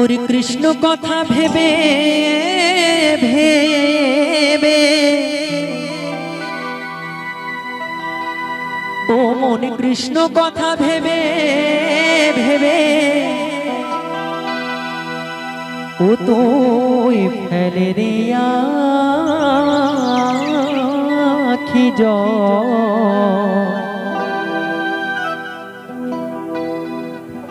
ওর কৃষ্ণ কথা ভেবে ভেবে। ও মন কৃষ্ণ কথা ভেবে ভেবে। ও তুই ফেলে রে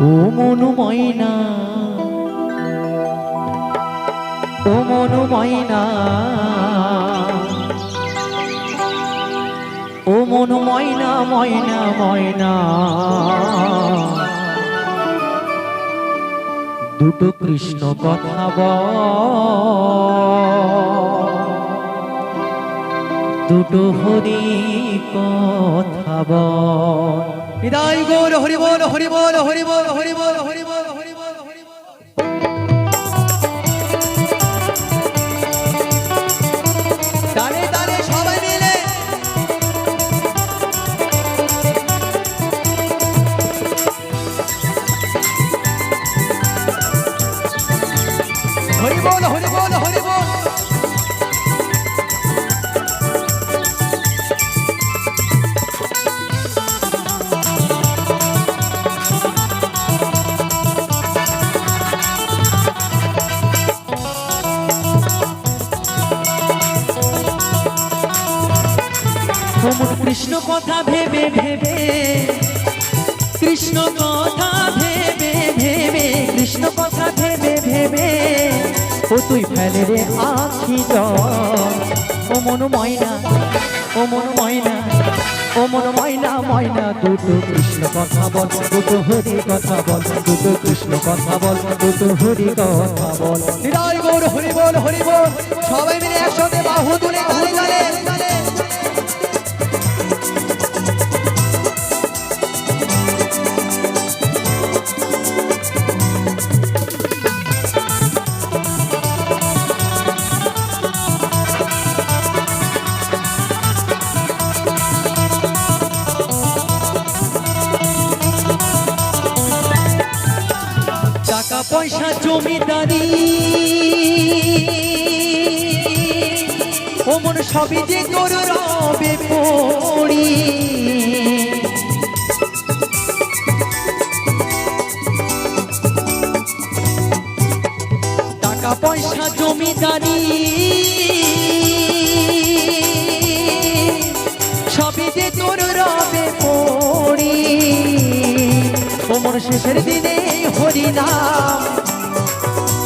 ও মনু ময়না ময়না। ও মনু ময়না ময়না ময়না। দুটো কৃষ্ণ কথা দুটো হরি কথা বিদায় গৌর, হরি বল হরি বল, হরি কথা ভেবে ভেবে, কৃষ্ণ কথা ভেবে ভেবে, কৃষ্ণ কথা ভেবে ভেবে, ও তুই ফেলে রে আখি ও মন ময়না, ও মন ময়না, ও মন ময়না ময়না, দুটো কৃষ্ণ কথা বল, দুটো হরি কথা বল, দুটো কৃষ্ণ কথা বল, দুটো হরি কথা বল। হরি বল হরি বল সবাই পয়সা জমিদারি। ওমন সবই যে তোর রবে পড়ি। টাকা পয়সা জমিদারি। সবই যে রবে পড়ি। ওমর শেষের দিনে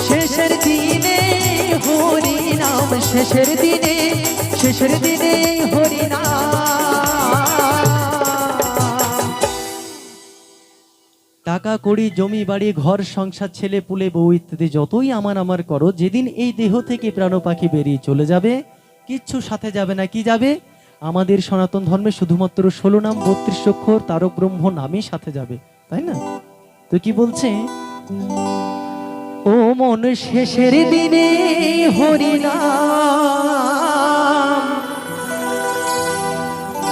শেষের দিনে শেষের দিনে শেষের দিনে টাকা কড়ি, জমি বাড়ি, ঘর, সংসার, ছেলে, পুলে, বউ ইত্যাদি যতই আমার আমার করো, যেদিন এই দেহ থেকে প্রাণ পাখি বেরিয়ে চলে যাবে, কিচ্ছু সাথে যাবে না, কি যাবে? আমাদের সনাতন ধর্মে শুধুমাত্র ষোলো নাম, বত্রিশ অক্ষর, তারক ব্রহ্ম নামই সাথে যাবে, তাই না? তো কি বলছে? ও মন শেষের দিনে হরিনাম।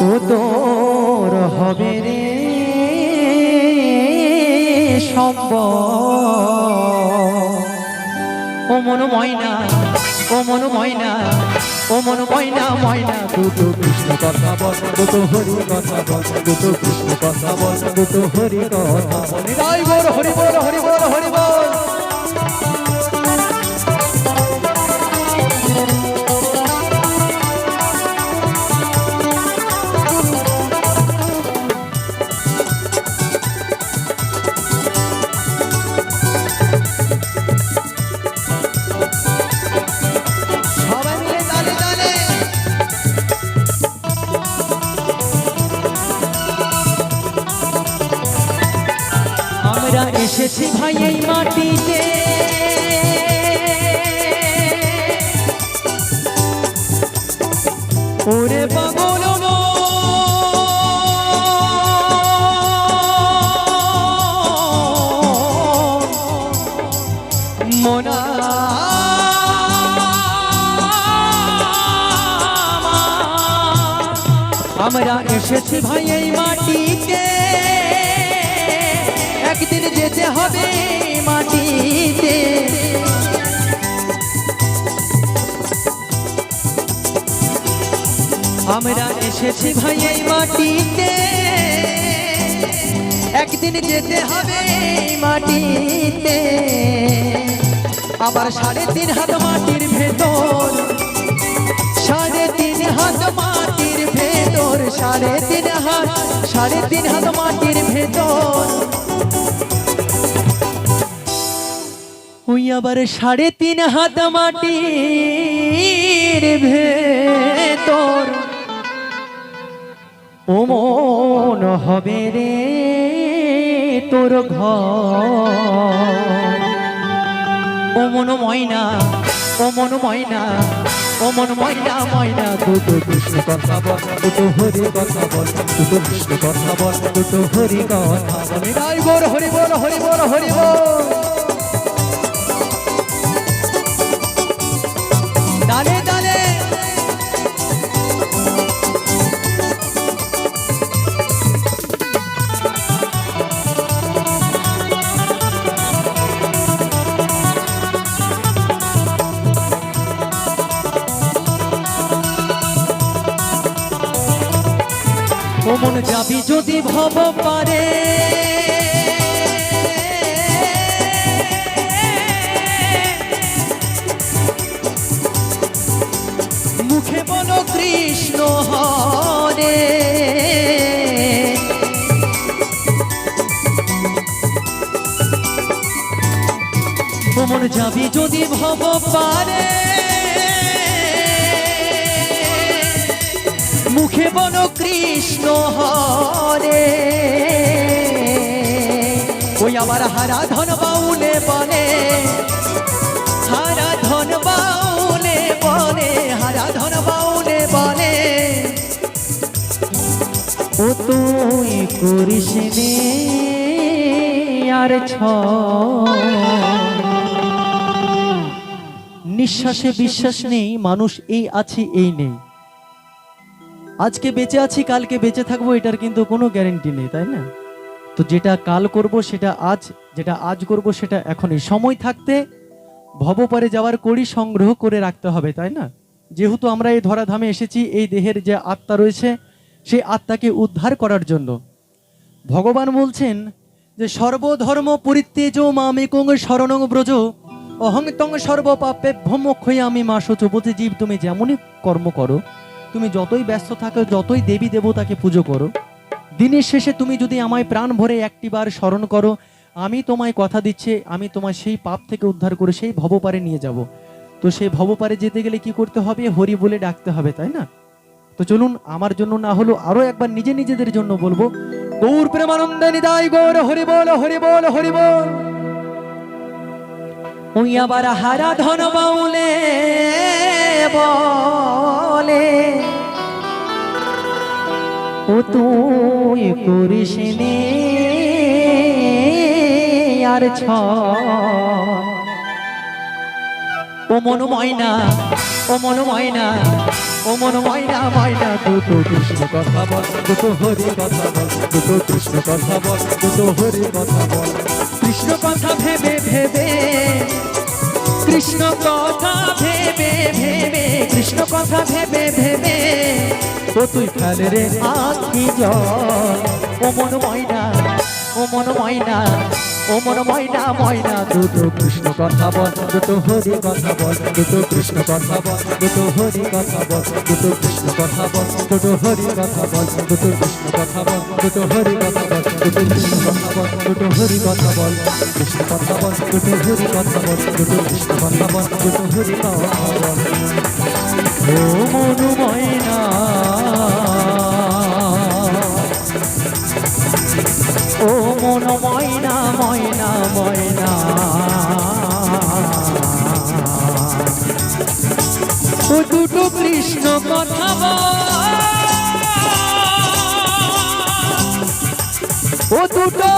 ও তোর হবে রে সম্ভব ও মন ময়না, ও মন ময়না, ও মন ময়না ময়না। দুটো কৃষ্ণ কথা বল, দুটো হরি কথা বল, দুটো কৃষ্ণ কথা বল, দুটো হরি কথা বল। হরি বল হরি বল হরি এসেছি ভাই এই মাটিতে। ওরে পাগল মনা। আমরা এসেছি ভাই এই মাটিতে। একদিন যেতে হবে মাটিতে। আমরা এসেছি ভাই এই মাটিতে। একদিন যেতে হবে মাটিতে। আবার সাড়ে তিন হাত মাটির ভেতর, সাড়ে তিন হাত মাটির ভেতর সাড়ে তিন হাত, সাড়ে তিন হাত মাটির ভেতর। ওই আবার সাড়ে তিন হাত মাটির ভেতর। ও মন হবে রে তোর ঘর। মন ময়না, ও মন ময়না। ও মন ময়না ময়না দুটো কৃষ্ণ কথা বল, দুটো হরি কথা বল, দুটো কৃষ্ণ কথা বল, দুটো হরি কথা বল। নিতাই গৌর হরি বল হরি বল হরি বল। মন যাবি যদি ভব পারে। মুখে বলো কৃষ্ণ হরে। মন যাবি যদি ভব পারে। কৃষ্ণ হরে। ওই আবার হারা ধন বাউলে বলে হারা ধন বাউলে বলে হারা ধন বাউলে বলে। ও তুই করিস আর ছ নিঃশ্বাসে বিশ্বাস নেই, মানুষ এই আছে, এই নেই। আজকে বেঁচে আছি, কালকে বেঁচে থাকব, এটার কিন্তু কোনো গ্যারেন্টি নেই, তাই না? তো যেটা কাল করব, সেটা আজ, যেটা আজ করব, সেটা এখনই। সময় থাকতে ভবপারে যাওয়ার কড়ি সংগ্রহ করে রাখতে হবে, তাই না? যেহেতু আমরা এই ধরাধামে এসেছি, এই দেহের যে আত্মা রয়েছে, সেই আত্মাকে উদ্ধার করার জন্য। ভগবান বলছেন যে, সর্বধর্ম পরিত্যেজ মামেকং শরণং ব্রজ, অহং তং সর্বপাপে ভ্রমক্ষয়ে আমি মা বলতে জীব, তুমি যেমনই কর্ম করো তুমি যতই ব্যস্ত থাকো, যতই দেবী দেবতাকে পুজো করো, দিনের শেষে তুমি যদি আমায় প্রাণ ভরে একটিবার স্মরণ করো, আমি তোমায় কথা দিচ্ছি, আমি তোমায় সেই পাপ থেকে উদ্ধার করে সেই ভবপারে নিয়ে যাব। তো সেই ভবপারে যেতে গেলে কি করতে হবে? হরি বলে ডাকতে হবে, তাই না? তো চলুন, আমার জন্য না হলো আরও একবার নিজে নিজেদের জন্য বলব। গৌর প্রেমানন্দ নিদায় গৌর, হরি বল হরি বল হরি বল। আবার হারা ধন বাউলে বলে। ও তুই করিস আর ছ। ও মন ময়না, ও মন ময়না, ও মন ময়না ময়না, দুটো কৃষ্ণ কথা বল, দুটো হরি কথা বল, দুটো কৃষ্ণ কথা বল, দুটো হরি কথা বল। কৃষ্ণ কথা ভেবে ভেবে, কৃষ্ণ কথা ভেবে ভেবে, কৃষ্ণ কথা ভেবে ভেবে ও তুই ফেলে রে আখি জল ও মন ময়না ও মন ময়না ও মন ময়না ময়না দুটো কৃষ্ণ কথা বল দুটো হরি কথা বল দুটো কৃষ্ণ কথা বল দুটো হরি কথা বল দুটো কৃষ্ণ কথা বল দুটো হরি কথা বল দুটো কৃষ্ণ কথা বল দুটো হরি কথা বল দুটো কৃষ্ণ কথা বল দুটো হরি কথা বল কৃষ্ণ কথা বল দুটো হরি কথা বল দুটো কৃষ্ণ কথা বল দুটো হরি কথা বল ও মনু মন ময়না ময়না ময়না। ও দুটো কৃষ্ণ কথা ও দুটো